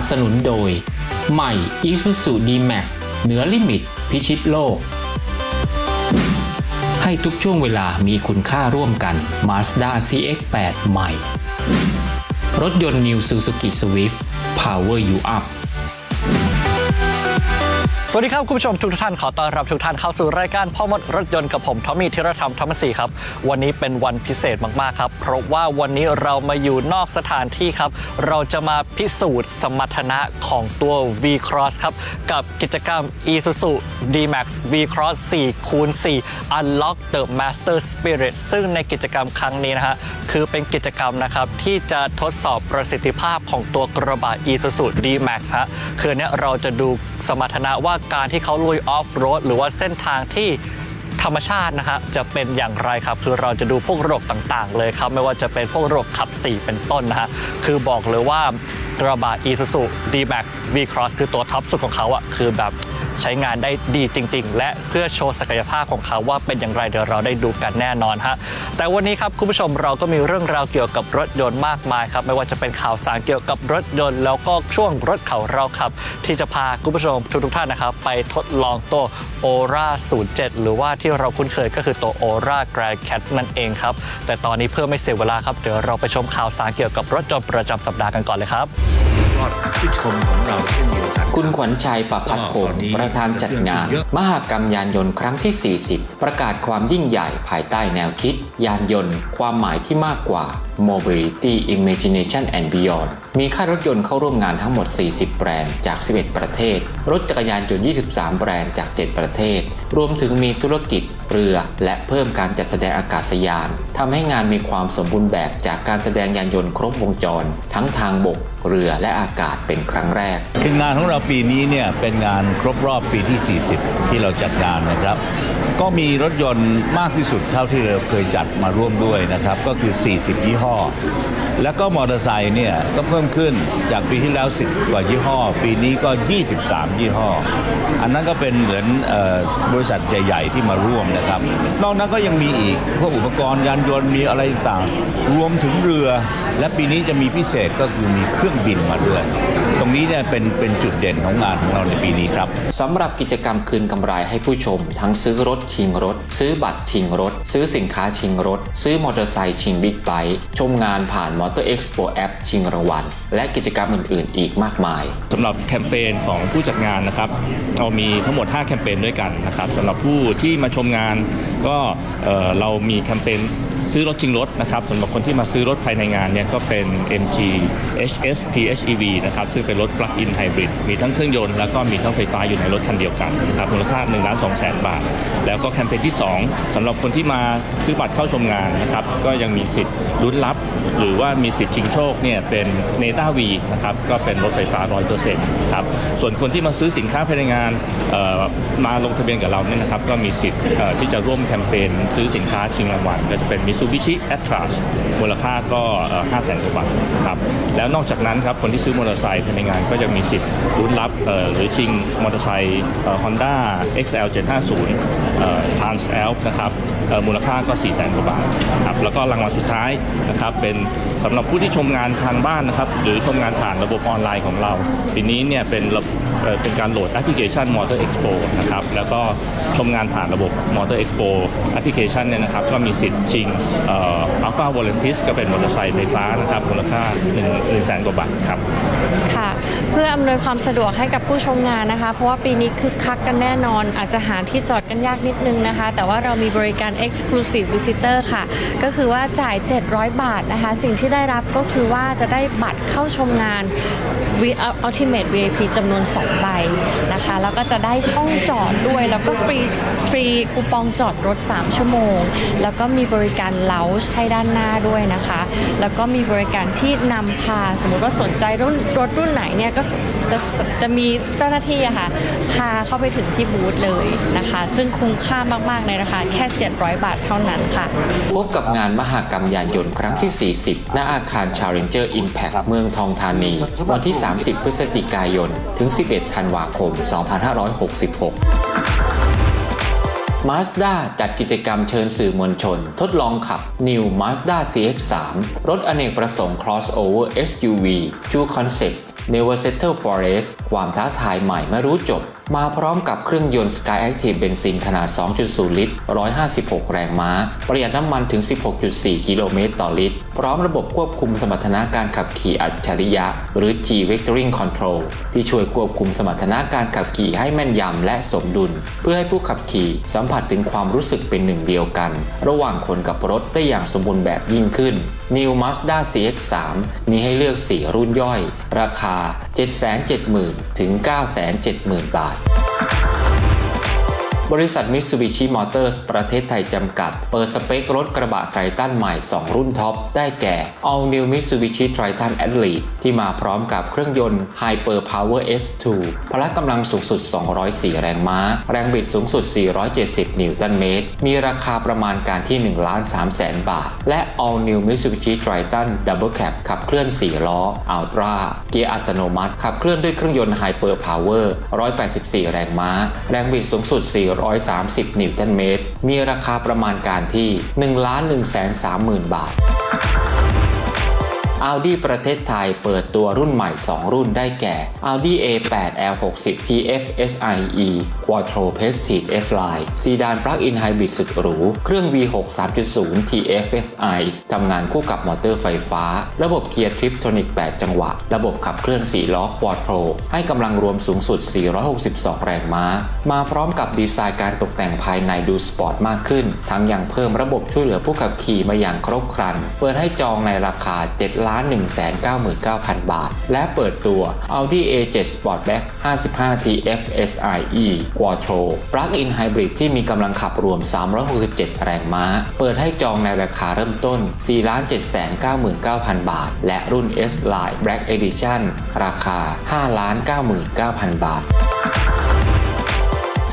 สนับสนุนโดย ใหม่ Isuzu D-Max เหนือลิมิต พิชิตโลก ให้ทุกช่วงเวลามีคุณค่าร่วมกัน Mazda CX-8 ใหม่ รถยนต์ New Suzuki Swift Power You Up สวัสดีครับ คุณผู้ชมทุกท่านขอต้อนรับทุกท่านเข้าสู่รายการพ่อมดรถยนต์กับผมทอมมี่ธีรธรรมธรรมศรีครับ วันนี้เป็นวันพิเศษมากๆครับเพราะว่าวันนี้เรามาอยู่นอกสถานที่ครับ เราจะมาพิสูจน์สมรรถนะของตัว V Cross ครับ กับกิจกรรม Isuzu D-Max V Cross 4คูณ4 Unlock the Master Spirit ซึ่งในกิจกรรมครั้งนี้นะฮะคือเป็นกิจกรรมนะครับที่จะทดสอบประสิทธิภาพของตัวกระบะ Isuzu D-Max ฮะคือเนี้ยเราจะดูสมรรถนะว่าการที่เขาลุยออฟโรดหรือว่าเส้นทางที่ธรรมชาตินะฮะจะเป็นอย่างไรครับ คือเราจะดูพวกระบบต่างๆ เลยครับ ไม่ว่าจะเป็นพวกระบบขับ4เป็นต้นนะฮะคือบอกเลยว่า กระบะ Isuzu D-Max V-Cross คือตัวท็อปสุดของเขาอะคือแบบใช้งานได้ดีจริง ๆ และเพื่อโชว์ศักยภาพของเขาว่าเป็นอย่างไรเดี๋ยวเราได้ดูกันแน่นอนฮะแต่วันนี้ครับคุณผู้ชมเราก็มีเรื่องราวเกี่ยวกับรถยนต์มากมายครับไม่ว่าจะเป็นข่าวสารเกี่ยวกับรถยนต์ แล้วก็ช่วงรถเขาเราครับ ที่จะพาคุณผู้ชมทุกๆท่านนะครับไปทดลองตัว Aura 07 หรือว่าที่เราคุ้นเคยก็คือตัว Aura Grand Cat นั่นเองครับแต่ตอนนี้เพื่อไม่เสียเวลาครับเดี๋ยวเราไปชมข่าวสารเกี่ยวกับรถยนต์ประจำสัปดาห์กันก่อนเลยครับ ยอดผู้ชมของเราเช่นเดียวกัน คุณขวัญชัยประพัฒพงตอนศ์นี้ประธานจัดงานเยอะมหกรรมยานยนต์ครั้งที่ 40 ประกาศความยิ่งใหญ่ภายใต้แนวคิด ยานยนต์ ความหมายที่มากกว่า Mobility Imagination and Beyond มีค่ายรถยนต์เข้าร่วมงานทั้งหมด 40 แบรนด์จาก 11 ประเทศ รถจักรยานยนต์ 23 แบรนด์จาก 7 ประเทศ รวมถึงมีธุรกิจ เรือ และเพิ่มการจัดแสดงอากาศยานทำให้งานมีความสมบูรณ์แบบจากการแสดงยานยนต์ครบวงจร ทั้งทางบก เรือและอากาศเป็นครั้งแรกคืองานของเราปีนี้เนี่ยเป็นงานครบรอบปีที่ 40 ที่เราจัดงานนะครับ ก็มีรถยนต์มากที่สุดเท่าที่เราเคยจัดมาร่วมด้วยนะครับ ก็คือ 40 ยี่ห้อ แล้วก็มอเตอร์ไซค์เนี่ยก็เพิ่มขึ้นจากปีที่แล้ว 10 กว่ายี่ห้อ ปีนี้ก็ 23 ยี่ห้อ อันนั้นก็เป็นเหมือนออบริษัทใหญ่ ๆ ที่มาร่วมนะครับ นอกนั้นก็ยังมีอีกพวกอุปกรณ์ยานยนต์มีอะไรต่างรวมถึงเรือ และปีนี้จะมีพิเศษก็คือมีเครื่องบินมาด้วย ตรงนี้เนี่ยเป็นเป็นจุดเด่นของงานของเราในปีนี้ครับสำหรับกิจกรรมคืนกำไรให้ผู้ชม ทั้งซื้อรถชิงรถ ซื้อบัตรชิงรถ ซื้อสินค้าชิงรถ ซื้อมอเตอร์ไซค์ชิงบิ๊กไบค์ชมงานผ่าน Motor Expo App ชิงรางวัลและกิจกรรมอื่น ๆ อีกมากมายสำหรับแคมเปญของผู้จัดงานนะครับเรามีทั้งหมด 5 แคมเปญด้วยกันนะครับสำหรับผู้ที่มาชมงานก็เอ่อเรามีแคมเปญ ซื้อรถจริงรถนะครับสำหรับคนที่มาซื้อรถภายในงานเนี่ยก็เป็น MG HS PHEV นะครับซึ่งเป็นรถ plug-in hybrid มีทั้งเครื่องยนต์แล้วก็มีทั้งไฟฟ้าอยู่ในรถคันเดียวกันนะครับมูลค่า1ล้าน2แสนบาท แล้วก็แคมเปญที่ 2สำหรับคนที่มาซื้อบัตรเข้าชมงานนะครับก็ยังมีสิทธิ์ลุ้นรับ หรือว่ามีสิทธิ์ชิงโชคเนี่ยเป็นเนต้าวีนะครับก็เป็นรถไฟฟ้า100%ครับส่วนคนที่มาซื้อสินค้าภายในงานมาลงทะเบียนกับเราเนี่ยนะครับก็มีสิทธิ์ที่จะร่วมแคมเปญซื้อสินค้าชิงรางวัลก็จะเป็น Mitsubishi a t r a s มูลค่าก็5 0 0 0 0กว่าบาทครับแล้วนอกจากนั้นครับคนที่ซื้อมอเตอร์ไซค์ภายในงานก็จะมีสิทธิ์ลุ้นรับหรือชิงมอเตอร์ไซค์ฮอนด้า XL 750 Trans Alp นะครับ มูลค่าก็ 4 0 0 0 0 0กว่าบาทครับแล้วก็รางวัลสุดท้ายนะครับเป็นสำหรับผู้ที่ชมงานทางบ้านนะครับหรือชมงานผ่านระบบออนไลน์ของเราปีนี้เนี่ยเป็นระเอ่อเป็นการโหลดแอปพลิเคชัน Motor Expo นะครับแล้วก็ชมงานผ่านระบบ Motor Expo แอปพลิเคชันเนี่ยนะครับก็มีสิทธิ์ชิงอ่อ Alpha Volantis ก็เป็นมอเตอร์ไซค์ไฟฟ้านะครับมูลค่า1 1 0 0 0 0กว่าบาทครับค่ะ พื่ออำนวยความสะดวกให้กับผู้ชมงานนะคะ เพราะว่าปีนี้คึกคักกันแน่นอน อาจจะหาที่จอดกันยากนิดนึงนะคะ แต่ว่าเรามีบริการ Exclusive Visitor ค่ะ ก็คือว่าจ่าย 700 บาทนะคะ สิ่งที่ได้รับก็คือว่าจะได้บัตรเข้าชมงาน Ultimate VIP จำนวน 2 ใบนะคะ แล้วก็จะได้ช่องจอดด้วย แล้วก็ฟรีฟรีคูปองจอดรถ 3 ชั่วโมง แล้วก็มีบริการเลาช์ให้ด้านหน้าด้วยนะคะ แล้วก็มีบริการที่นำพาสมมติว่าสนใจรุ่นรถรุ่นไหนเนี่ยก็จะจะมีเจ้าหน้าที่อะค่ะพาเข้าไปถึงที่บูธเลยนะคะ ซึ่งคุ้มค่ามากๆในราคาแค่ 700 บาทเท่านั้นค่ะ พบกับงานมหากรรมยานยนต์ครั้งที่ 40 ณ อาคาร Challenger Impact เมืองทองธานี วันที่ 30 พฤศจิกายน ถึง 11 ธันวาคม 2566 Mazda จัดกิจกรรมเชิญสื่อมวลชน ทดลองขับ New Mazda CX-3 รถอเนกประสงค์ crossover SUV ชูคอนเซ็ปต์ Never Settle Forest ความท้าทายใหม่ไม่รู้จบ มาพร้อมกับเครื่องยนต์ Sky Active เบนซินขนาด 2.0 ลิตร 156 แรงม้า ประหยัดน้ำมันถึง 16.4 กิโลเมตรต่อลิตร พร้อมระบบควบคุมสมรรถนะการขับขี่อัจฉริยะ หรือ G Vectoring Control ที่ช่วยควบคุมสมรรถนะการขับขี่ให้แม่นยำและสมดุล เพื่อให้ผู้ขับขี่สัมผัสถึงความรู้สึกเป็นหนึ่งเดียวกัน ระหว่างคนกับรถได้อย่างสมบูรณ์แบบยิ่งขึ้น New Mazda CX-3 มีให้เลือก 4 รุ่นย่อย ราคา 770,000 ถึง 970,000 บาท บริษัท Mitsubishi Motors ประเทศไทยจำกัด เปิดสเปครถกระบะไททันใหม่ 2 รุ่นท็อป ได้แก่ All New Mitsubishi Triton a t l e t e ที่มาพร้อมกับเครื่องยนต์ Hyper Power X2 พละกำลังสูงสุด 204 แรงม้า แรงบิดสูงสุด 470 นิวตันเมตร มีราคาประมาณการที่ 1 ล้าน3แสนบาท และ All New Mitsubishi Triton Double Cab ขับเคลื่อน 4 ล้อ Ultra เกียร์อัตโนมัติ ขับเคลื่อนด้วยเครื่องยนต์ Hyper Power 184 แรงม้า แรงบิดสูงสุด 4 130 นิวตันเมตร มีราคาประมาณการที่ 1 1 3 0 0 0 0 บาท Audi ประเทศไทยเปิดตัวรุ่นใหม่ 2 รุ่นได้แก่ Audi A8 L60 TFSIe Quattro Prestige S-Line ซีดานปลั๊กอินไฮบริดสุดหรู เครื่อง V6 3.0 TFSI ทำงานคู่กับมอเตอร์ไฟฟ้า ระบบเกียร์ทริปโทนิก 8 จังหวะ ระบบขับเคลื่อน 4 ล้อ Quattro ให้กำลังรวมสูงสุด 462 แรงม้า มาพร้อมกับดีไซน์การตกแต่งภายในดูสปอร์ตมากขึ้น ทั้งยังเพิ่มระบบช่วยเหลือผู้ขับขี่มาอย่างครบครัน เปิดให้จองในราคา7ล199,000 บาท และเปิดตัว Audi A7 Sportback 55 TFSIe Quattro Plug-in Hybrid ที่มีกำลังขับรวม 367 แรงม้า เปิดให้จองในราคาเริ่มต้น 4,799,000 บาท และรุ่น S Line Black Edition ราคา 5,99,000 บาท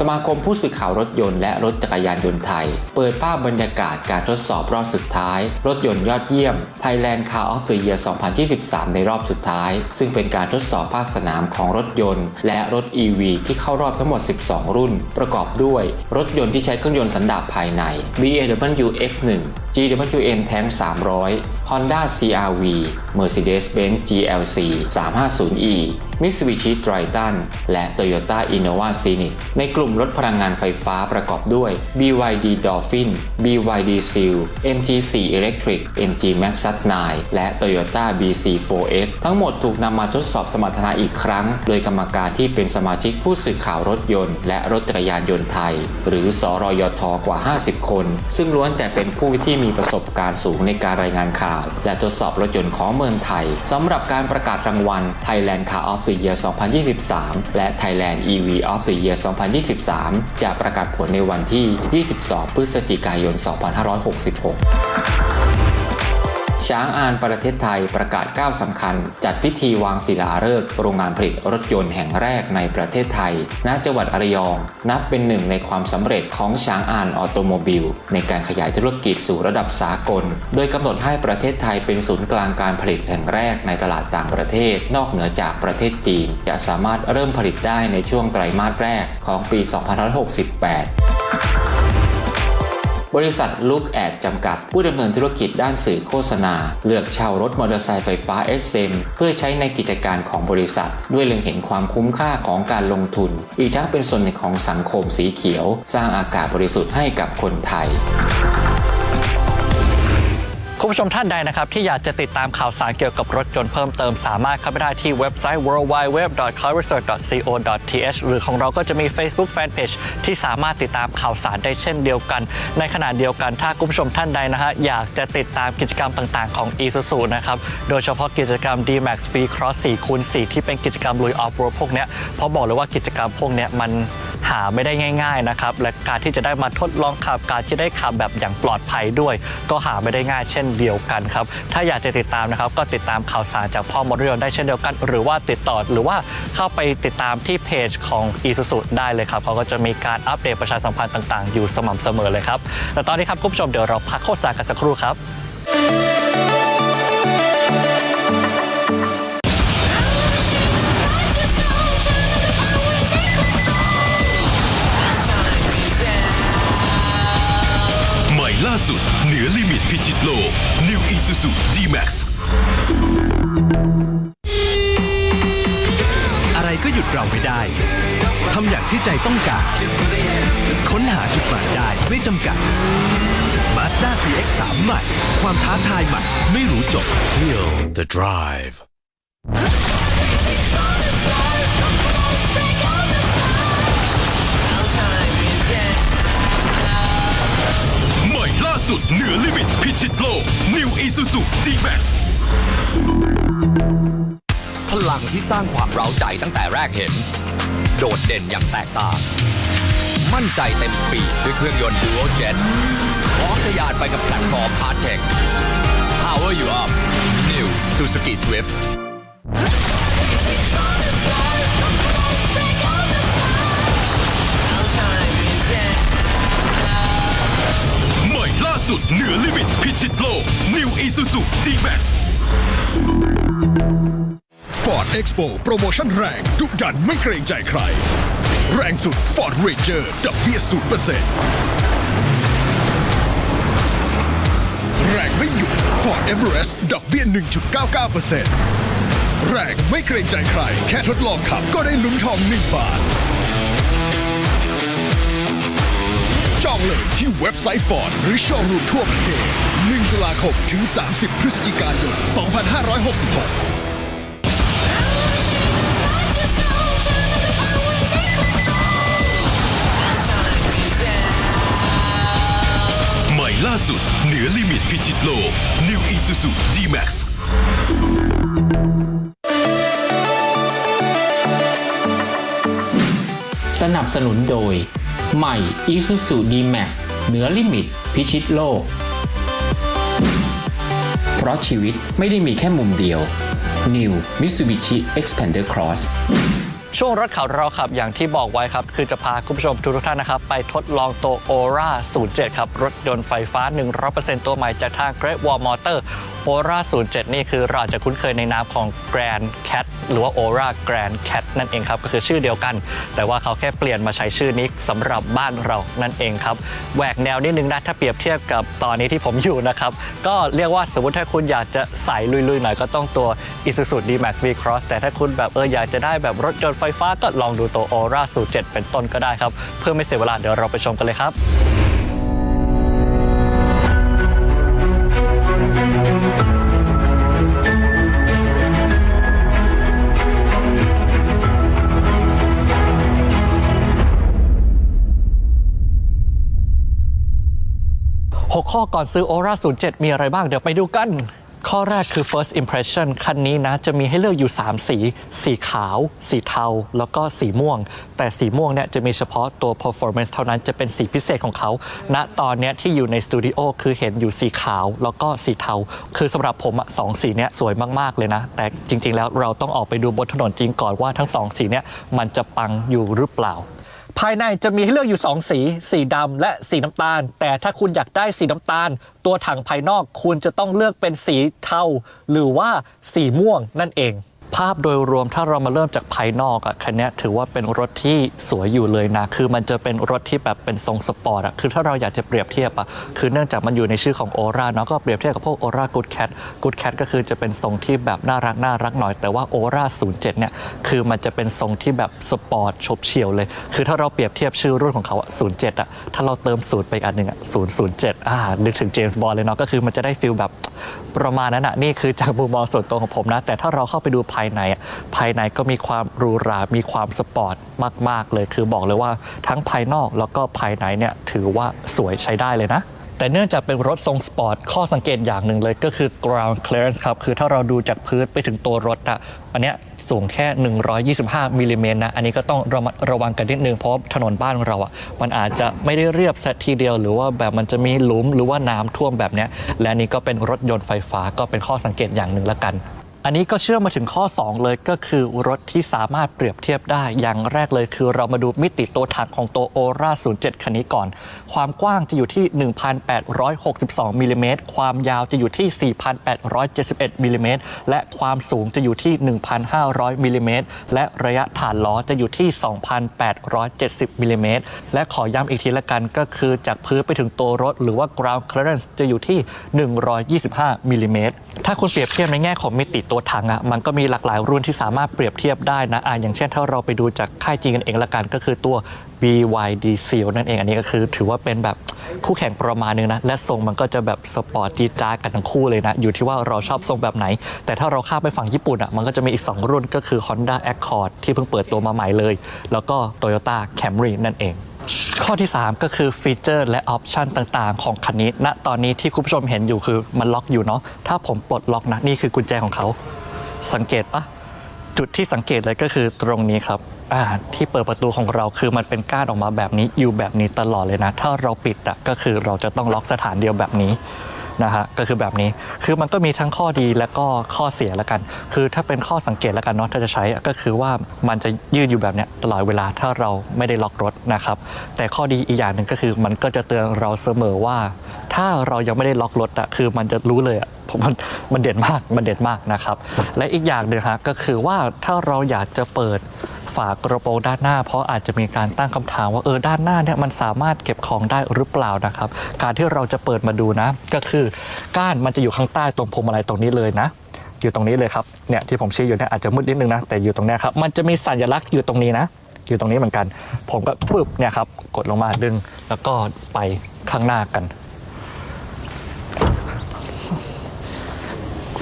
สมาคมผู้สื่อข่าวรถยนต์และรถจักรยานยนต์ไทย เปิดภาพบรรยากาศการทดสอบรอบสุดท้าย รถยนต์ยอดเยี่ยม Thailand Car of the Year 2023 ในรอบสุดท้าย ซึ่งเป็นการทดสอบภาคสนามของรถยนต์ และรถ EV ที่เข้ารอบทั้งหมด 12 รุ่น ประกอบด้วย รถยนต์ที่ใช้เครื่องยนต์สันดาปภายใน BMW X1 GWM Tank 300 Honda CRV Mercedes-Benz GLC 350e Mitsubishi Triton และ Toyota Innova Scenic ในกลุ่มรถพลังงานไฟฟ้าประกอบด้วย BYD Dolphin BYD Seal MT4 Electric MG Max 9 และ Toyota BC4X ทั้งหมดถูกนำมาทดสอบสมรรถนะอีกครั้ง โดยกรรมการที่เป็นสมาชิกผู้สื่อข่าวรถยนต์และรถจักรยานยนต์ไทย หรือสรยทกว่า 50 คน ซึ่งล้วนแต่เป็นผู้ที่มีีประสบการณ์สูงในการรายงานข่าว และทดสอบรถยนต์ของเมืองไทยสำหรับการประกาศรางวัล Thailand Car of the Year 2023 และ Thailand EV of the Year 2023 จะประกาศผลในวันที่ 22 พฤศจิกายน 2566 ช้างอานประเทศไทยประกาศก้าวสำคัญ จัดพิธีวางศิลาฤกษ์โรงงานผลิตรถยนต์แห่งแรกในประเทศไทย ณ จังหวัดอระยอง นับเป็นหนึ่งในความสำเร็จของช้างอานออโตโมบิล ในการขยายธุรกิจสู่ระดับสากล โดยกำหนดให้ประเทศไทยเป็นศูนย์กลางการผลิตแห่งแรกในตลาดต่างประเทศ นอกเหนือจากประเทศจีน จะสามารถเริ่มผลิตได้ในช่วงไตรมาสแรกของปี 2568 บริษัทลุกแอดจำกัด ผู้ดำเนินธุรกิจด้านสื่อโฆษณา เลือกเช่ารถมอเตอร์ไซค์ไฟฟ้า SM เพื่อใช้ในกิจการของบริษัท ด้วยเล็งเห็นความคุ้มค่าของการลงทุน อีกทั้งเป็นส่วนหนึ่งของสังคมสีเขียว สร้างอากาศบริสุทธิ์ให้กับคนไทย คุณผู้ชมท่านใดนะครับที่อยากจะติดตามข่าวสารเกี่ยวกับรถยนต์เพิ่มเติมสามารถเข้าไปได้ที่เว็บไซต์ worldwide.carresearch.co.th หรือของเราก็จะมี Facebook Fanpage ที่สามารถติดตามข่าวสารได้เช่นเดียวกัน ในขณะเดียวกันถ้าคุณผู้ชมท่านใดนะฮะอยากจะติดตามกิจกรรมต่างๆ ของ Isuzu นะครับโดยเฉพาะกิจกรรม D-Max Free Cross 4คูณ4ที่เป็นกิจกรรมลุยออฟโรดพวกเนี้ยเพราะบอกเลยว่ากิจกรรมพวกเนี้ยมัน หาไม่ได้ง่าย ๆนะครับ และการที่จะได้มาทดลองขับการที่ได้ขับแบบอย่างปลอดภัยด้วย ก็หาไม่ได้ง่ายเช่นเดียวกันครับถ้าอยากจะติดตามนะครับ ก็ติดตามข่าวสารจากพ่อมดเรียนได้เช่นเดียวกัน หรือว่าติดต่อหรือว่าเข้าไปติดตามที่เพจของ i s u z u ได้เลยครับเขาก็จะมีการอัปเดตประชาสัมพันธ์ต่าง ๆ อยู่สม่ำเสมอเลยครับแต่ตอนนี้ครับคุณผู้ชมเดี๋ยวเราพักโฆษณากันสักครู่ครับ พิชิตโลก New Isuzu D-Max อะไรก็หยุดเราไม่ได้ ทำอย่างที่ใจต้องการ ค้นหาจุดหมายได้ไม่จำกัด Mazda CX-3 ใหม่ ความท้าทายใหม่ ไม่รู้จบ Feel the drive สุดเหนือลิมิตพิชิตโลก New Isuzu D-Max พลังที่สร้างความเร้าใจตั้งแต่แรกเห็น โดดเด่นอย่างแตกต่าง มั่นใจเต็มสปีดด้วยเครื่องยนต์ Duo Jet พร้อมทะยานไปกับแพลตฟอร์ม Hard Tech Power you up New Suzuki Swift หม่ล่าสุดเหนือลิมิตพิชิตโลก New Isuzu D-Max Ford Expo โปรโมชั่นแรงดุดันไม่เกรงใจใคร แรงสุด Ford Ranger ดอกเบี้ย0%แรงไม่หยุด Ford Everest ดอกเบี้ย1.99%แรงไม่เกรงใจใคร แค่ทดลองขับก็ได้ลุ้นทอง1บาท จองเลยที่เว็บไซต์ Ford หรือโชว์รูมทั่วประเทศ1ตุลาคมถึง 30 พฤศจิกายน 2566ใหม่ล่าสุด เหนือลิมิตพิชิตโลก New Isuzu D-Max สนับสนุนโดย ใหม่ Isuzu D-Max เหนือลิมิต พิชิตโลก เพราะชีวิตไม่ได้มีแค่มุมเดียว New Mitsubishi Xpander Cross ช่วงรถข่าวเราขับอย่างที่บอกไว้ครับ คือจะพาคุณผู้ชมทุกท่านนะครับ ไปทดลองตัว Aura 07 ครับ รถยนต์ไฟฟ้า 100%ตัวใหม่จากทาง Great Wall Motor Aura 07 นี่คือเราจจะคุ้นเคยในนามของ Grand Cat หรือว่า Aura Grand Cat นั่นเองครับก็คือชื่อเดียวกัน แต่ว่าเขาแค่เปลี่ยนมาใช้ชื่อนี้สำหรับบ้านเรานั่นเองครับแหวกแนวนิดนึงนะถ้าเปรียบเทียบกับตอนนี้ที่ผมอยู่นะครับก็เรียกว่าสมมติถ้าคุณอยากจะใส่ลุยๆหน่อยก็ต้องตัว Isuzu D-Max V-Cross แต่ถ้าคุณแบบเอออยากจะได้แบบรถยนต์ไฟฟ้าก็ลองดูตัว Aura 07เป็นต้นก็ได้ครับเพื่อไม่เสียเวลาเดี๋ยวเราไปชมกันเลยครับ 6 ข้อก่อนซื้อ Aura 07 มีอะไรบ้างเดี๋ยวไปดูกัน ข้อแรกคือ first impression คันนี้นะ จะมีให้เลือกอยู่ 3 สี สีขาว สีเทา แล้วก็สีม่วง แต่สีม่วงเนี่ยจะมีเฉพาะตัว performance เท่านั้นจะเป็นสีพิเศษของเขาณตอนเนี้ยที่อยู่ในสตูดิโอคือเห็นอยู่สีขาว แล้วก็สีเทา คือสำหรับผมอะสองสีเนี้ยสวยมาก ๆ เลยนะ แต่จริง ๆ แล้วเราต้องออกไปดูบนถนนจริงก่อนว่าทั้งสองสีเนี้ยมันจะปังอยู่หรือเปล่า ภายในจะมีให้เลือกอยู่ 2 สี สีดำและสีน้ำตาล แต่ถ้าคุณอยากได้สีน้ำตาล ตัวถังภายนอกคุณจะต้องเลือกเป็นสีเทาหรือว่าสีม่วงนั่นเอง ภาพโดยรวมถ้าเรามาเริ่มจากภายนอกอะคันนี้ถือว่าเป็นรถที่สวยอยู่เลยนะ คือมันจะเป็นรถที่แบบเป็นทรงสปอร์ตอะคือถ้าเราอยากจะเปรียบเทียบอะคือเนื่องจากมันอยู่ในชื่อของโอราเนาะก็เปรียบเทียบกับพวกโอรากูดแคทกูดแคทก็คือจะเป็นทรงที่แบบน่ารักน่ารักหน่อย แต่ว่าโอรา07 เนี่ย คือมันจะเป็นทรงที่แบบสปอร์ตชบเฉียวเลย คือถ้าเราเปรียบเทียบชื่อรุ่นของเขาอะ07อะถ้าเราเติมศูนย์ไปอันหนึ่งอะ007อ่านึกถึงเจมส์บอลเลยเนาะก็คือมันจะได้ฟิลแบบประมาณนั้นอะนี่คือจากมุมมองส่วนตัวของผมนะ แต่ถ้าเราเข้าไปดูภายใน ภายในก็มีความหรูหรา มีความสปอร์ตมาก ๆ เลย คือบอกเลยว่าทั้งภายนอกแล้วก็ภายในเนี่ยถือว่าสวยใช้ได้เลยนะแต่เนื่องจากเป็นรถทรงสปอร์ต ข้อสังเกตอย่างหนึ่งเลยก็คือ ground clearance ครับ คือถ้าเราดูจากพื้นไปถึงตัวรถอะอันเนี้ยสูงแค่ 125มิลลิเมตรนะ อันนี้ก็ต้องระมัดระวังกันนิดนึง เพราะถนนบ้านเราอะมันอาจจะไม่ได้เรียบสัทีเดียว หรือว่าแบบมันจะมีหลุมหรือว่าน้ำท่วมแบบเนี้ยและนี่ก็เป็นรถยนต์ไฟฟ้าก็เป็นข้อสังเกตอย่างหนึ่งละกัน อันนี้ก็เชื่อมมาถึงข้อ 2 เลยก็คือรถที่สามารถเปรียบเทียบได้ อย่างแรกเลยคือเรามาดูมิติตัวถังของตัว Aura 07 คันนี้ก่อน ความกว้างจะอยู่ที่ 1,862มิลลิเมตรความยาวจะอยู่ที่ 4,871มิลลิเมตรและความสูงจะอยู่ที่ 1,500มิลลิเมตรและระยะฐานล้อจะอยู่ที่ 2,870มิลลิเมตรและขอย้ำอีกทีละกันก็คือจากพื้นไปถึงตัวรถ หรือว่า ground clearance จะอยู่ที่ 125มิลลิเมตรถ้าคุณเปรียบเทียบในแง่ของมิติตัวถังอะมันก็มีหลากหลายรุ่นที่สามารถเปรียบเทียบได้นะอะอย่างเช่นถ้าเราไปดูจากค่ายจีนกันเองละกันก็คือตัว BYD Seal นั่นเองอันนี้ก็คือถือว่าเป็นแบบคู่แข่งประมาณนึงนะ และทรงมันก็จะแบบสปอร์ตจีจ้ากันทั้งคู่เลยนะ อยู่ที่ว่าเราชอบทรงแบบไหน แต่ถ้าเราข้ามไปฝั่งญี่ปุ่นอะมันก็จะมีอีก 2 รุ่นก็คือ Honda Accord ที่เพิ่งเปิดตัวมาใหม่เลย แล้วก็ Toyota Camry นั่นเอง ข้อที่ 3 ก็คือฟีเจอร์และออปชันต่างๆ ของคันนี้ ณ ตอนนี้ที่คุณผู้ชมเห็นอยู่คือมันล็อกอยู่เนาะ ถ้าผมปลดล็อกนะ นี่คือกุญแจของเขา สังเกตปะจุดที่สังเกตเลยก็คือตรงนี้ครับอ่าที่เปิดประตูของเราคือมันเป็นก้านออกมาแบบนี้อยู่แบบนี้ตลอดเลยนะ ถ้าเราปิดอะก็คือเราจะต้องล็อกสถานเดียวแบบนี้ นะฮะก็คือแบบนี้คือมันก็มีทั้งข้อดีและก็ข้อเสียแล้วกัน คือถ้าเป็นข้อสังเกตแล้วกันเนาะถ้าจะใช้ก็คือว่ามันจะยืดอยู่แบบเนี้ยตลอดเวลาถ้าเราไม่ได้ล็อกรถนะครับแต่ข้อดีอีกอย่างหนึ่งก็คือมันก็จะเตือนเราเสมอว่า ถ้าเรายังไม่ได้ล็อกรถอะคือมันจะรู้เลยอะผมมันมันเด่นมากมันเด่นมากนะครับ และอีกอย่างหนึ่งฮะก็คือว่าถ้าเราอยากจะเปิด ฝากระโปรงด้านหน้า เพราะอาจจะมีการตั้งคำถามว่าเออด้านหน้าเนี่ยมันสามารถเก็บของได้หรือเปล่านะครับ การที่เราจะเปิดมาดูนะ ก็คือก้านมันจะอยู่ข้างใต้ตรงพวงมาลัยตรงนี้เลยนะอยู่ตรงนี้เลยครับเนี่ยที่ผมชี้อยู่เนี่ยอาจจะมืดนิดนึงนะแต่อยู่ตรงนี้ครับมันจะมีสัญลักษณ์อยู่ตรงนี้นะ อยู่ตรงนี้เหมือนกัน ผมก็ปึ๊บเนี่ยครับกดลงมาดึง แล้วก็ไปข้างหน้ากัน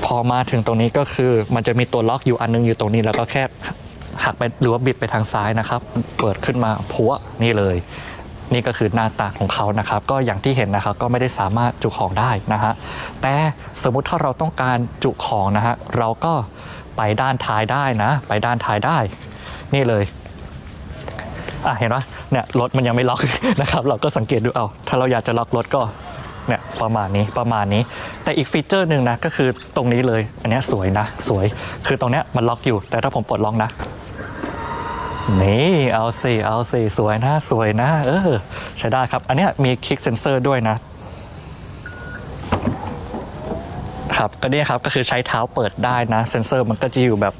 พอมาถึงตรงนี้ก็คือมันจะมีตัวล็อกอยู่อันนึงอยู่ตรงนี้แล้วก็แค่ หักไปหรือว่าบิดไปทางซ้ายนะครับ เปิดขึ้นมาพัวนี่เลย นี่ก็คือหน้าตาของเขานะครับ ก็อย่างที่เห็นนะครับก็ไม่ได้สามารถจุของได้นะฮะแต่สมมุติถ้าเราต้องการจุของนะฮะเราก็ไปด้านท้ายได้นะ ไปด้านท้ายได้ นี่เลยอะเห็นไหมเนี่ยรถมันยังไม่ล็อกนะครับ เราก็สังเกตดูเอาถ้าเราอยากจะล็อกรถก็เนี่ยประมาณนี้ประมาณนี้ แต่อีกฟีเจอร์หนึ่งนะก็คือตรงนี้เลย อันนี้สวยนะ สวย คือตรงเนี้ยมันล็อกอยู่ แต่ถ้าผมปลดล็อกนะ นี่เอาสิเอาสิสวยนะสวยนะเออใช้ได้ครับ อันเนี้ยมีคลิกเซนเซอร์ด้วยนะ ครับก็เนี่ยครับก็คือใช้เท้าเปิดได้นะเซนเซอร์มันก็จะอยู่แบบ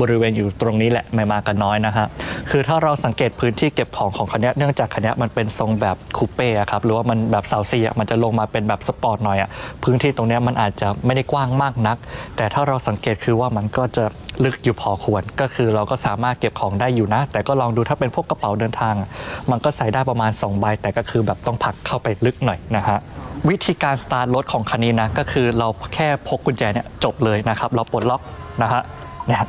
บริเวณอยู่ตรงนี้แหละไม่มากก็น้อยนะฮะคือถ้าเราสังเกตพื้นที่เก็บของของคันนี้เนื่องจากคันนี้มันเป็นทรงแบบคูเป้ครับหรือว่ามันแบบเสาซีมันจะลงมาเป็นแบบสปอร์ตหน่อยอะพื้นที่ตรงนี้มันอาจจะไม่ได้กว้างมากนัก แต่ถ้าเราสังเกตคือว่ามันก็จะลึกอยู่พอควร ก็คือเราก็สามารถเก็บของได้อยู่นะ แต่ก็ลองดูถ้าเป็นพวกกระเป๋าเดินทาง มันก็ใส่ได้ประมาณ2ใบแต่ก็คือแบบต้องผลักเข้าไปลึกหน่อยนะฮะวิธีการสตาร์ทรถของคันนี้นะก็คือเราแค่พกกุญแจเนี่ยจบเลยนะครับ เราปลดล็อกนะฮะเนี่ย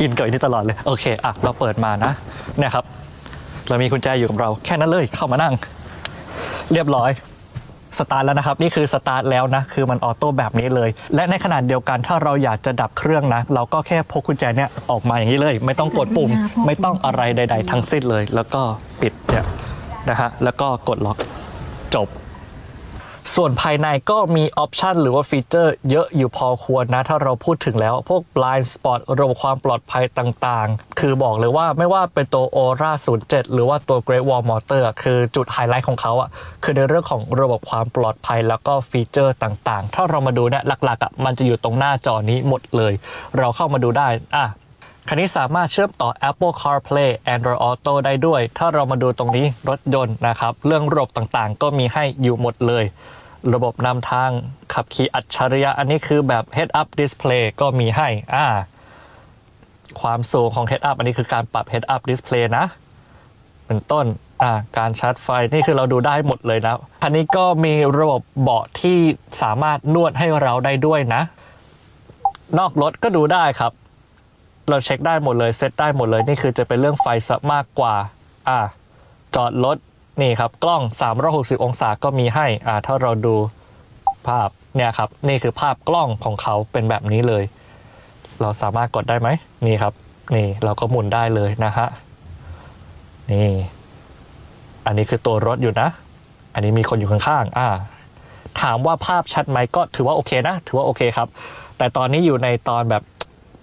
อินกับอันนี้ตลอดเลยโอเคอะเราเปิดมานะเนี่ยครับ เรามีกุญแจอยู่กับเราแค่นั้นเลยเข้ามานั่ง เรียบร้อยสตาร์ทแล้วนะครับ นี่คือสตาร์ทแล้วนะ คือมันออโต้แบบนี้เลย และในขณะเดียวกันถ้าเราอยากจะดับเครื่องนะ เราก็แค่พกกุญแจเนี่ยออกมาอย่างนี้เลย ไม่ต้องกดปุ่ม ไม่ต้องอะไรใด ๆ ทั้งสิ้นเลย แล้วก็ปิดเนี่ยนะฮะแล้วก็กดล็อกจบ ส่วนภายในก็มีออปชันหรือว่าฟีเจอร์เยอะอยู่พอควรนะ ถ้าเราพูดถึงแล้ว พวก blind spot ระบบความปลอดภัยต่างๆ คือบอกเลยว่าไม่ว่าเป็นตัว Aura 07 หรือว่าตัว Great Wall Motor คือจุดไฮไลท์ของเขาอะคือในเรื่องของระบบความปลอดภัยแล้วก็ฟีเจอร์ต่างๆ ถ้าเรามาดูเนี่ยหลักๆอะมันจะอยู่ตรงหน้าจอนี้หมดเลย เราเข้ามาดูได้อะ คันนี้สามารถเชื่อมต่อ Apple CarPlay Android Auto ได้ด้วย ถ้าเรามาดูตรงนี้รถยนต์นะครับ เรื่องระบบต่างๆ ก็มีให้อยู่หมดเลย ระบบนำทางขับขี่อัจฉริยะ อันนี้คือแบบ Head Up Display ก็มีให้อ่าความสูงของ Head Up อันนี้คือการปรับ Head Up Display นะ เป็นต้นอ่าการชาร์จไฟนี่คือเราดูได้หมดเลยนะคันนี้ก็มีระบบเบาะที่สามารถนวดให้เราได้ด้วยนะ นอกรถก็ดูได้ครับ เราเช็คได้หมดเลยเซตได้หมดเลยนี่คือจะเป็นเรื่องไฟซะมากกว่าอ่าจอดรถนี่ครับกล้อง 360 องศาก็มีให้อ่าถ้าเราดูภาพเนี่ยครับนี่คือภาพกล้องของเขาเป็นแบบนี้เลย เราสามารถกดได้ไหมนี่ครับ นี่เราก็หมุนได้เลยนะฮะนี่ อันนี้คือตัวรถอยู่นะ อันนี้มีคนอยู่ข้างๆอ่าถามว่าภาพชัดไหมก็ถือว่าโอเคนะ ถือว่าโอเคครับ แต่ตอนนี้อยู่ในตอนแบบ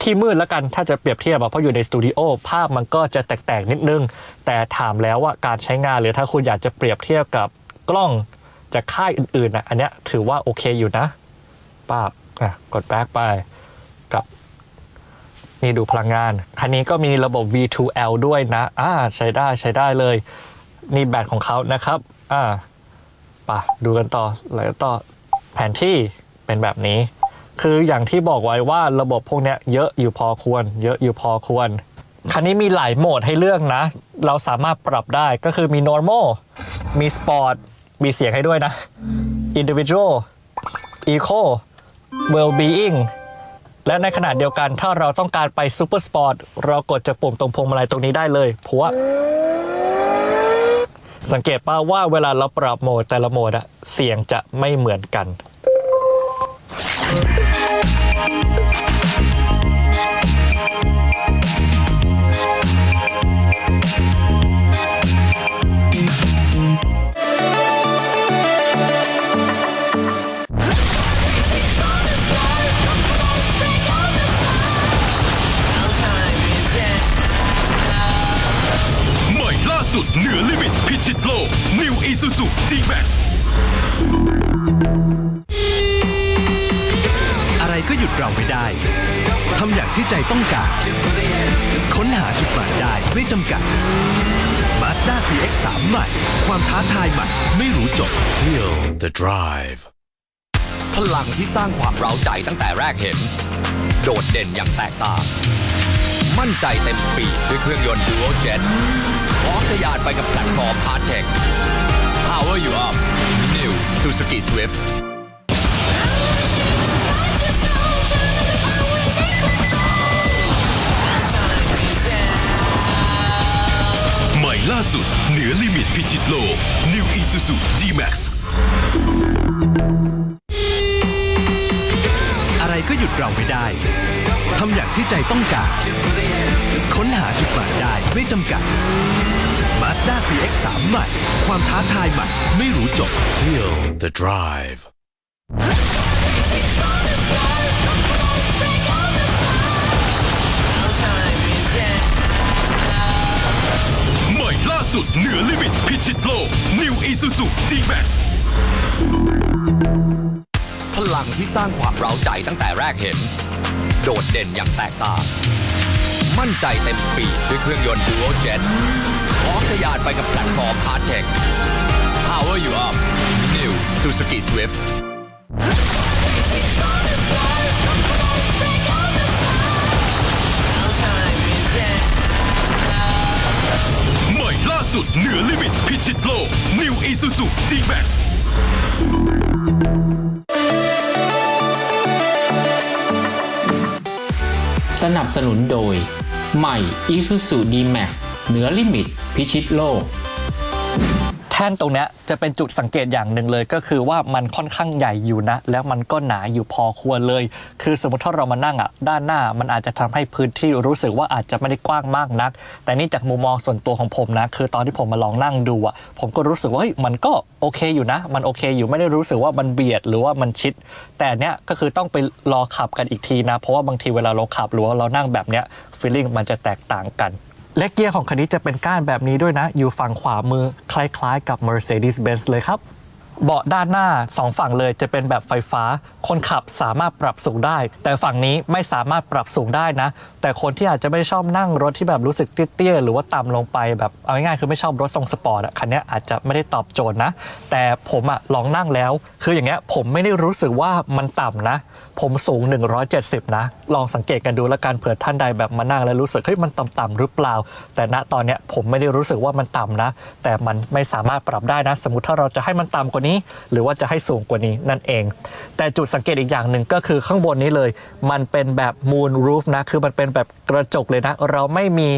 ที่มืดแล้วกันถ้าจะเปรียบเทียบเพราะอยู่ในสตูดิโอภาพมันก็จะแตกๆนิดนึง แต่ถามแล้วว่าการใช้งานหรือถ้าคุณอยากจะเปรียบเทียบกับกล้องจากค่ายอื่นๆนะอันเนี้ยถือว่าโอเคอยู่นะป้าบกดแบ็กไปกับนี่ดูพลังงาน คันนี้ก็มีระบบ V2L ด้วยนะอ่าใช้ได้ใช้ได้เลย นี่แบตของเขานะครับอ่าป่ะดูกันต่อแล้วต่อแผนที่เป็นแบบนี้ คืออย่างที่บอกไว้ว่าระบบพวกเนี้ยเยอะอยู่พอควร เยอะอยู่พอควร คันนี้มีหลายโหมดให้เลือกนะ เราสามารถปรับได้ก็คือมี normal มี sport มีเสียงให้ด้วยนะ individual eco well being และในขณะเดียวกันถ้าเราต้องการไป super sport เรากดจากปุ่มตรงพวงมาลัยตรงนี้ได้เลยพัวสังเกตป่าว่าเวลาเราปรับโหมดแต่ละโหมดอะเสียงจะไม่เหมือนกัน เหนือลิมิตพิชิตโลก New Isuzu D-Max อะไรก็หยุดเราไม่ได้ทำอย่างที่ใจต้องการ ค้นหาจุดหมายได้ไม่จำกัด Mazda CX-3 ใหม่ ความท้าทายใหม่ไม่รู้จบ Feel the drive พลังที่สร้างความเร้าใจตั้งแต่แรกเห็น โดดเด่นอย่างแตกต่าง มั่นใจเต็มสปีดด้วยเครื่องยนต์ Dual Jet พร้อมทะยานไปกับแพลตฟอร์ม Hard Tech Power you up New Suzuki Swift ล่าสุด เหนือลิมิตพิชิตโลก New Isuzu D-Max อะไรก็หยุดเราไม่ได้ ทำอย่างที่ใจต้องการ ค้นหาจุดหมายได้ไม่จำกัด Mazda CX-3 ใหม่ ความท้าทายใหม่ ไม่รู้จบ Feel the drive สุดเหนือลิมิตพิชิตโลก New Isuzu D-Max พลังที่สร้างความเร้าใจตั้งแต่แรกเห็น โดดเด่นอย่างแตกต่าง มั่นใจเต็มสปีดด้วยเครื่องยนต์ Dual Jet พร้อมทะยานไปกับแพลตฟอร์ม Hard Tech Power you up New Suzuki Swift สุดเหนือลิมิตพิชิตโลก New Isuzu D-Max สนับสนุนโดย ใหม่ Isuzu D-Max เหนือลิมิตพิชิตโลก ท่นตรงเนี้ยจะเป็นจุดสังเกตอย่างหนึ่งเลย ก็คือว่ามันค่อนข้างใหญ่อยู่นะ แล้วมันก็หนาอยู่พอควรเลย คือสมมติถ้าเรามานั่งอะด้านหน้ามันอาจจะทำให้พื้นที่รู้สึกว่าอาจจะไม่ได้กว้างมากนัก แต่นี่จากมุมมองส่วนตัวของผมนะ คือตอนที่ผมมาลองนั่งดูอะผมก็รู้สึกว่าเฮ้ยมันก็โอเคอยู่นะ มันโอเคอยู่ไม่ได้รู้สึกว่ามันเบียดหรือว่ามันชิด แต่เนี้ยก็คือต้องไปรอขับกันอีกทีนะ เพราะว่าบางทีเวลาเราขับหรือว่าเรานั่งแบบเนี้ยฟีลลิ่งมันจะแตกต่างกัน และเกียร์ของคันนี้จะเป็นก้านแบบนี้ด้วยนะ อยู่ฝั่งขวามือคล้ายๆกับ Mercedes-Benz เลยครับ เบาะด้านหน้า2ฝั่งเลยจะเป็นแบบไฟฟ้า คนขับสามารถปรับสูงได้ แต่ฝั่งนี้ไม่สามารถปรับสูงได้นะ แต่คนที่อาจจะไม่ชอบนั่งรถที่แบบรู้สึกเตี้ยๆหรือว่าต่ำลงไปแบบเอาง่ายๆคือไม่ชอบรถทรงสปอร์ตอะคันนี้อาจจะไม่ได้ตอบโจทย์นะ แต่ผมอะลองนั่งแล้ว คืออย่างเงี้ยผมไม่ได้รู้สึกว่ามันต่ำนะ ผมสูง 170 นะ ลองสังเกตกันดูแล้วกันเผื่อท่านใดแบบมานั่งแล้วรู้สึกเฮ้ยมันต่ำๆหรือเปล่า แต่ณตอนเนี้ยผมไม่ได้รู้สึกว่ามันต่ำนะ แต่มันไม่สามารถปรับได้นะ สมมติถ้าเราจะให้มันต่ำกว่านี้หรือว่าจะให้สูงกว่านี้นั่นเอง แต่จุดสังเกตอีกอย่างหนึ่งก็คือข้างบนนี้เลย มันเป็นแบบ moon roof นะ คือมันเป็นแบบกระจกเลยนะ เราไม่มี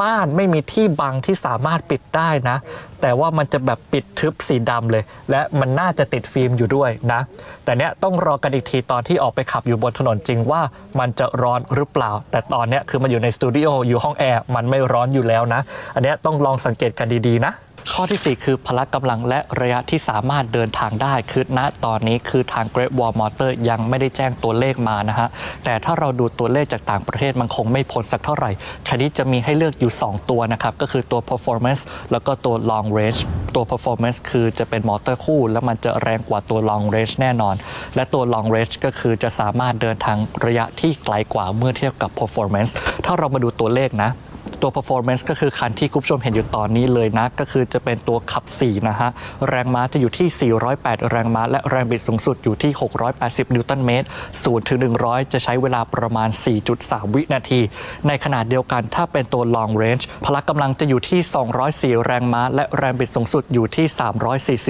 ม่านไม่มีที่บังที่สามารถปิดได้นะ แต่ว่ามันจะแบบปิดทึบสีดำเลย และมันน่าจะติดฟิล์มอยู่ด้วยนะ แต่เนี้ยต้องรอกันอีกทีตอนที่ออกไปขับอยู่บนถนนจริงว่ามันจะร้อนหรือเปล่า แต่ตอนเนี้ยคือมันอยู่ในสตูดิโออยู่ห้องแอร์มันไม่ร้อนอยู่แล้วนะ อันเนี้ยต้องลองสังเกตกันดีๆนะ ข้อทีสี่ 4 คือพละกำลังและระยะที่สามารถเดินทางได้ คือณตอนนี้คือทาง Great Wall Motor ยังไม่ได้แจ้งตัวเลขมานะฮะ แต่ถ้าเราดูตัวเลขจากต่างประเทศมันคงไม่พ้นสักเท่าไหร่คันนี้จะมีให้เลือกอยู่ 2 ตัวนะครับ ก็คือตัว performance แล้วก็ตัว long range ตัว performance คือจะเป็นมอเตอร์คู่ แล้วมันจะแรงกว่าตัว long range แน่นอน และตัว long range ก็คือจะสามารถเดินทางระยะที่ไกลกว่าเมื่อเทียบกับ performance ถ้าเรามาดูตัวเลขนะ ตัว performance ก็คือคันที่คุณผู้ชมเห็นอยู่ตอนนี้เลยนะ ก็คือจะเป็นตัวขับ 4 นะฮะ แรงม้าจะอยู่ที่ 408 แรงม้า และแรงบิดสูงสุดอยู่ที่ 680 นิวตันเมตร0ถึง 100 จะใช้เวลาประมาณ 4.3 วินาที ในขณะเดียวกันถ้าเป็นตัว long range พละกำลังจะอยู่ที่ 204 แรงม้า และแรงบิดสูงสุดอยู่ที่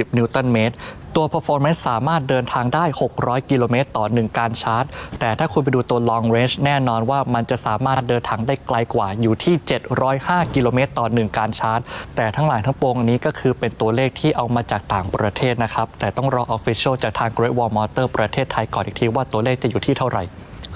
340 นิวตันเมตรตัว performance สามารถเดินทางได้ 600 กิโลเมตรต่อ 1 การชาร์จ แต่ถ้าคุณไปดูตัว long range แน่นอนว่ามันจะสามารถเดินทางได้ไกลกว่าอยู่ที่ 705 กิโลเมตรต่อ 1 การชาร์จ แต่ทั้งหลายทั้งปวงนี้ก็คือเป็นตัวเลขที่เอามาจากต่างประเทศนะครับ แต่ต้องรอ official จากทาง Great Wall Motor ประเทศไทยก่อนอีกทีว่าตัวเลขจะอยู่ที่เท่าไหร่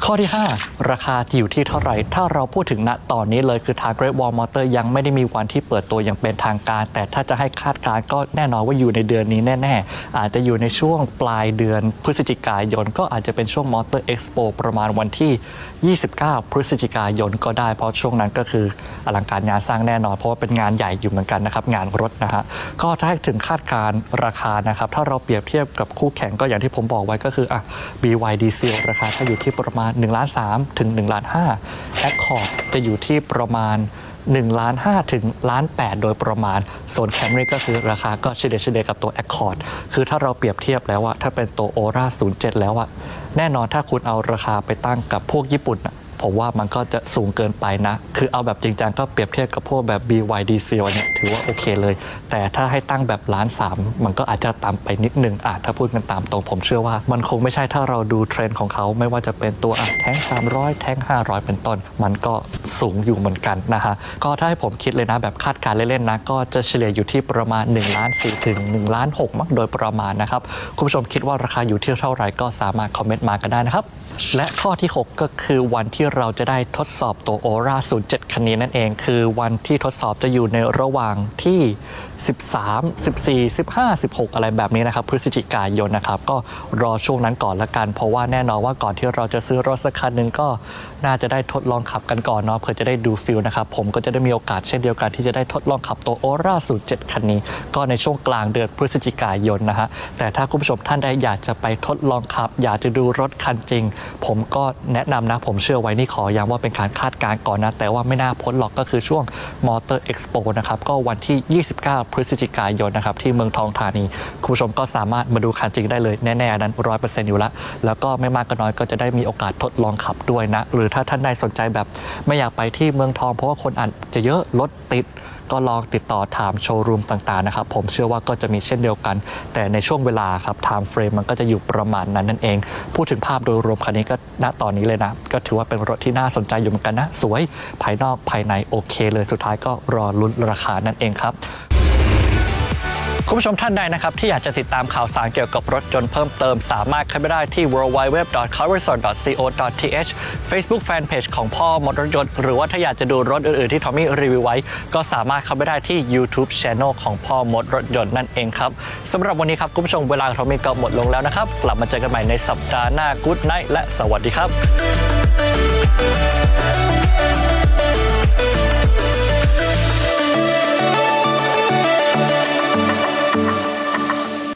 ข้อที่ 5 ราคาจะอยู่ที่เท่าไหร่ ถ้าเราพูดถึงณตอนนี้เลยคือทาง Great Wall Motor ยังไม่ได้มีวันที่เปิดตัวอย่างเป็นทางการ แต่ถ้าจะให้คาดการก็แน่นอนว่าอยู่ในเดือนนี้แน่ ๆ อาจจะอยู่ในช่วงปลายเดือนพฤศจิกายน ก็อาจจะเป็นช่วง Motor Expo ประมาณวันที่ 29 พฤศจิกายนก็ได้ เพราะช่วงนั้นก็คืออลังการงานสร้างแน่นอน เพราะว่าเป็นงานใหญ่อยู่เหมือนกันนะครับงานรถนะฮะก็ถ้าถึงคาดการราคานะครับถ้าเราเปรียบเทียบกับคู่แข่งก็อย่างที่ผมบอกไว้ก็คืออะ BYD Seal ราคาถ้าอยู่ที่ประมาณ1ล้าน3ถึง1ล้าน5 Accord จะอยู่ที่ประมาณ1ล้าน5ถึงล้าน8โดยประมาณ ส่วนแคมรี่ก็คือราคาก็เฉลี่ยเฉลี่ยกับตัว Accord คือถ้าเราเปรียบเทียบแล้วว่าถ้าเป็นตัว Aura 07 แล้วอะแน่นอนถ้าคุณเอาราคาไปตั้งกับพวกญี่ปุ่นอะ ผมว่ามันก็จะสูงเกินไปนะ คือเอาแบบจริงจังก็เปรียบเทียบกับพวกแบบ BYD Seal เนี่ยถือว่าโอเคเลย แต่ถ้าให้ตั้งแบบล้านสามมันก็อาจจะต่ำไปนิดนึงอาจถ้าพูดกันตามตรงผมเชื่อว่า มันคงไม่ใช่ถ้าเราดูเทรนด์ของเขาไม่ว่าจะเป็นตัวอะแท้ง 300 แท้ง 500 เป็นต้น มันก็สูงอยู่เหมือนกันนะฮะก็ถ้าให้ผมคิดเลยนะแบบคาดการณ์เล่นๆนะก็จะเฉลี่ยอยู่ที่ประมาณ1ล้าน4ถึง1ล้าน6มั้งโดยประมาณนะครับคุณผู้ชมคิดว่าราคาอยู่ที่เท่าไหร่ก็สามารถคอมเมนต์มากันได้นะครับ และข้อที่ 6 ก็คือวันที่เราจะได้ทดสอบตัว Aura 07 คันนี้นั่นเอง คือวันที่ทดสอบจะอยู่ในระหว่างที่ 13 14 15 16 อะไรแบบนี้นะครับพฤศจิกายนนะครับ ก็รอช่วงนั้นก่อนละกัน เพราะว่าแน่นอนว่าก่อนที่เราจะซื้อรถสักคันหนึ่งก็น่าจะได้ทดลองขับกันก่อนเนาะเพื่อจะได้ดูฟิลนะครับผมก็จะได้มีโอกาสเช่นเดียวกันที่จะได้ทดลองขับตัว Aura 07 คันนี้ ก็ในช่วงกลางเดือนพฤศจิกายนนะฮะแต่ถ้าคุณผู้ชมท่านใดอยากจะไปทดลองขับ อยากจะดูรถคันจริงผมก็แนะนำนะ ผมเชื่อไว้นี่ขอย้ำว่าเป็นการคาดการณ์ก่อนนะ แต่ว่าไม่น่าพ้นหรอกก็คือช่วง Motor Expo นะครับ ก็วันที่ 29 พฤศจิกายนนะครับ ที่เมืองทองธานี คุณผู้ชมก็สามารถมาดูคันจริงได้เลยแน่ๆอันนั้น100%อยู่แล้วแล้วก็ไม่มากก็น้อยก็จะได้มีโอกาสทดลองขับด้วยนะ หรือถ้าท่านใดสนใจแบบ ไม่อยากไปที่เมืองทองเพราะว่าคนอาจจะเยอะรถติด ก็ลองติดต่อถามโชว์รูมต่างๆนะครับผมเชื่อว่าก็จะมีเช่นเดียวกัน แต่ในช่วงเวลาครับไทม์เฟรมมันก็จะอยู่ประมาณนั้นนั่นเอง พูดถึงภาพโดยรวมคันนี้ก็ณตอนนี้เลยนะ ก็ถือว่าเป็นรถที่น่าสนใจอยู่เหมือนกันนะ สวยภายนอกภายในโอเคเลยสุดท้ายก็รอลุ้นราคานั่นเองครับ คุณผู้ชมท่านใดนะครับ ที่อยากจะติดตามข่าวสารเกี่ยวกับรถยนต์เพิ่มเติม สามารถเข้าไปได้ที่ worldwideweb.carresort.co.th Facebook Fanpage ของพ่อมดรถยนต์ หรือว่าถ้าอยากจะดูรถอื่น ๆ ที่ทอมมี่รีวิวไว้ ก็สามารถเข้าไปได้ที่ YouTube Channel ของพ่อมดรถยนต์นั่นเองครับสำหรับวันนี้ครับคุณผู้ชมเวลาทอมมี่ก็หมดลงแล้วนะครับกลับมาเจอกันใหม่ในสัปดาห์หน้า Good Night และสวัสดีครับ